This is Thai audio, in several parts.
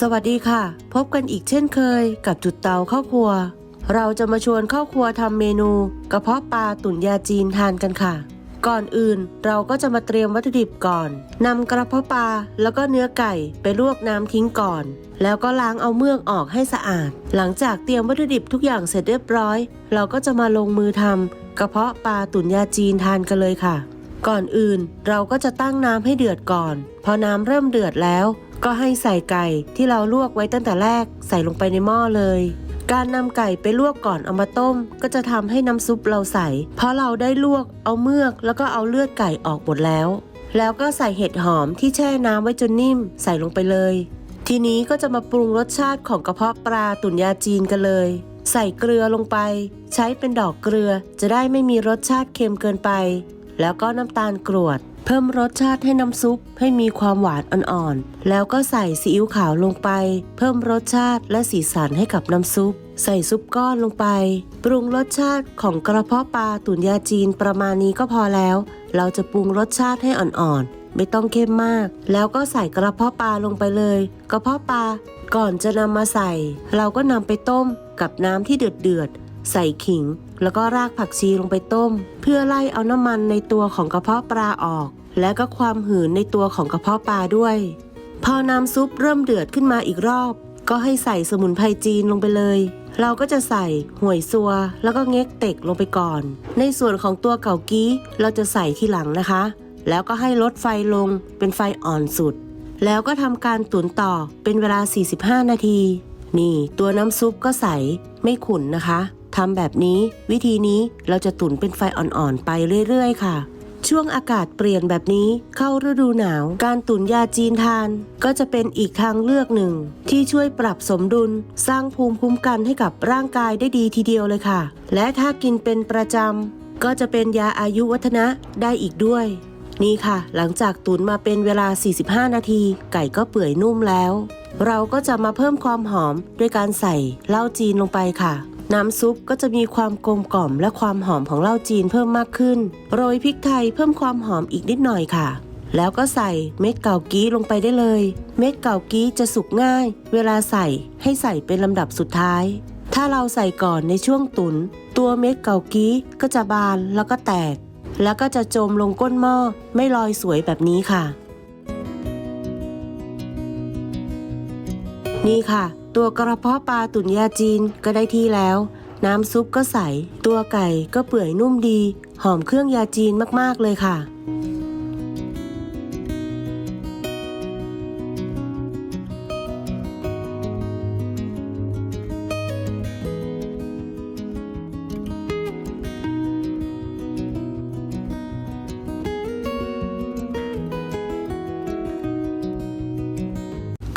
สวัสดีค่ะ พบกันอีกเช่นเคยกับจุดเตาเข้าครัว เราจะมาชวนเข้าครัวทำเมนู กระเพาะปลาตุ๋นยาจีนทานกันค่ะ ก่อนอื่นเราก็จะมาเตรียมวัตถุดิบก่อนนำกระเพาะปลาแล้วก็เนื้อไก่ไปลวกน้ำทิ้งก่อน แล้วก็ล้างเอาเมือกออกให้สะอาด หลังจากเตรียมวัตถุดิบทุกอย่างเสร็จเรียบร้อย เราก็จะมาลงมือทำกระเพาะปลาตุ๋นยาจีนทานกันเลยค่ะ ก่อนอื่นเราก็จะตั้งน้ำให้เดือดก่อน พอน้ำเริ่มเดือดแล้ว ก็ให้ใส่ไก่ที่เราลวกไว้ตั้งแต่แรกใส่ลงไปในหม้อเลย การนำไก่ไปลวกก่อนเอามาต้ม ก็จะทำให้น้ำซุปเราใส เพราะเราได้ลวกเอาเมือก แล้วก็เอาเลือดไก่ออกหมดแล้ว แล้วก็ใส่เห็ดหอมที่แช่น้ำไว้จนนิ่ม ใส่ลงไปเลย ทีนี้ก็จะมาปรุงรสชาติของกระเพาะปลาตุ๋นยาจีนกันเลย ใส่เกลือลงไป ใช้เป็นดอกเกลือจะได้ไม่มีรสชาติเค็มเกินไป แล้วก็น้ำตาลกรวด เพิ่มรสชาติให้น้ำซุปให้มีความหวานอ่อนๆ แล้วก็ใส่ซีอิ๊วขาวลงไป เพิ่มรสชาติและสีสันให้กับน้ำซุป ใส่ซุปก้อนลงไป ปรุงรสชาติของกระเพาะปลาตุ๋นยาจีนประมาณนี้ก็พอแล้ว เราจะปรุงรสชาติให้อ่อนๆ ไม่ต้องเข้มมาก แล้วก็ใส่กระเพาะปลาลงไปเลย กระเพาะปลาก่อนจะนำมาใส่ เราก็นำไปต้มกับน้ำที่เดือดๆ ใส่ขิง แล้วก็รากผักชีลงไปต้ม เพื่อไล่เอาน้ำมันในตัวของกระเพาะปลาออก และก็ความหืนในตัวของกระเพาะปลาด้วย พอน้ำซุปเริ่มเดือดขึ้นมาอีกรอบ ก็ให้ใส่สมุนไพรจีนลงไปเลย เราก็จะใส่ห่วยซัว แล้วก็เง็กเต็กลงไปก่อน ในส่วนของตัวเก่ากี้เราจะใส่ทีหลังนะคะ แล้วก็ให้ลดไฟลงเป็นไฟอ่อนสุด แล้วก็ทำการตุ๋นต่อเป็นเวลา 45 นาทีนี่ตัวน้ำซุปก็ใสไม่ขุ่นนะคะ ทำแบบนี้ วิธีนี้เราจะตุ๋นเป็นไฟอ่อนๆไปเรื่อยๆ ค่ะ ช่วงอากาศเปลี่ยนแบบนี้เข้าฤดูหนาว การตุ๋นยาจีนทาน ก็จะเป็นอีกทางเลือกหนึ่ง ที่ช่วยปรับสมดุล สร้างภูมิคุ้มกันให้กับร่างกายได้ดีทีเดียวเลยค่ะ และถ้ากินเป็นประจำก็จะเป็นยาอายุวัฒนะได้อีกด้วยนี่ค่ะ หลังจากตุนมาเป็นเวลา 45 นาที ไก่ก็เปื่อยนุ่มแล้ว เราก็จะมาเพิ่มความหอมด้วยการใส่เหล้าจีนลงไปค่ะ น้ำซุปก็จะมีความกลมกล่อมและความหอมของเหล้าจีนเพิ่มมากขึ้น โรยพริกไทยเพิ่มความหอมอีกนิดหน่อยค่ะ แล้วก็ใส่เม็ดเกากี้ลงไปได้เลย เม็ดเกากี้จะสุกง่าย เวลาใส่ให้ใส่เป็นลำดับสุดท้าย ถ้าเราใส่ก่อนในช่วงตุน ตัวเม็ดเกากี้ก็จะบานแล้วก็แตก แล้วก็จะจมลงก้นหม้อไม่ลอยสวยแบบนี้ค่ะ นี่ค่ะ ตัวกระเพาะปลาตุ๋นยาจีนก็ได้ที่แล้ว น้ำซุปก็ใส ตัวไก่ก็เปื่อยนุ่มดี หอมเครื่องยาจีนมากๆเลยค่ะ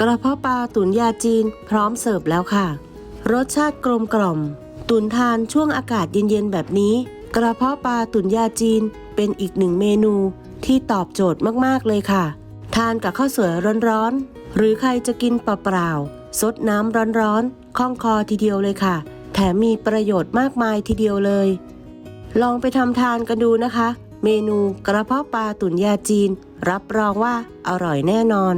กระเพาะปลาตุ๋นยาจีนพร้อมเสิร์ฟแล้วค่ะ รสชาติกลมกล่อม ตุ๋นทานช่วงอากาศเย็นๆแบบนี้ กระเพาะปลาตุ๋นยาจีนเป็นอีกหนึ่งเมนูที่ตอบโจทย์มากๆเลยค่ะ ทานกับข้าวสวยร้อนๆ หรือใครจะกินเปล่าๆซดน้ำร้อนๆคล่องคอทีเดียวเลยค่ะ แถมมีประโยชน์มากมายทีเดียวเลย ลองไปทำทานกันดูนะคะ เมนูกระเพาะปลาตุ๋นยาจีน รับรองว่าอร่อยแน่นอน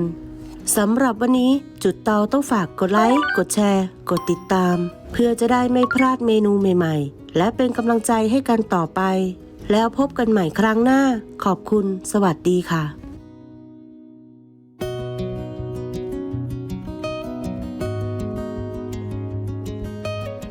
สำหรับวันนี้จุดเตาต้องฝากกดไลค์ กดแชร์ กดติดตาม เพื่อจะได้ไม่พลาดเมนูใหม่ๆ และเป็นกำลังใจให้กันต่อไป แล้วพบกันใหม่ครั้งหน้า ขอบคุณ สวัสดีค่ะ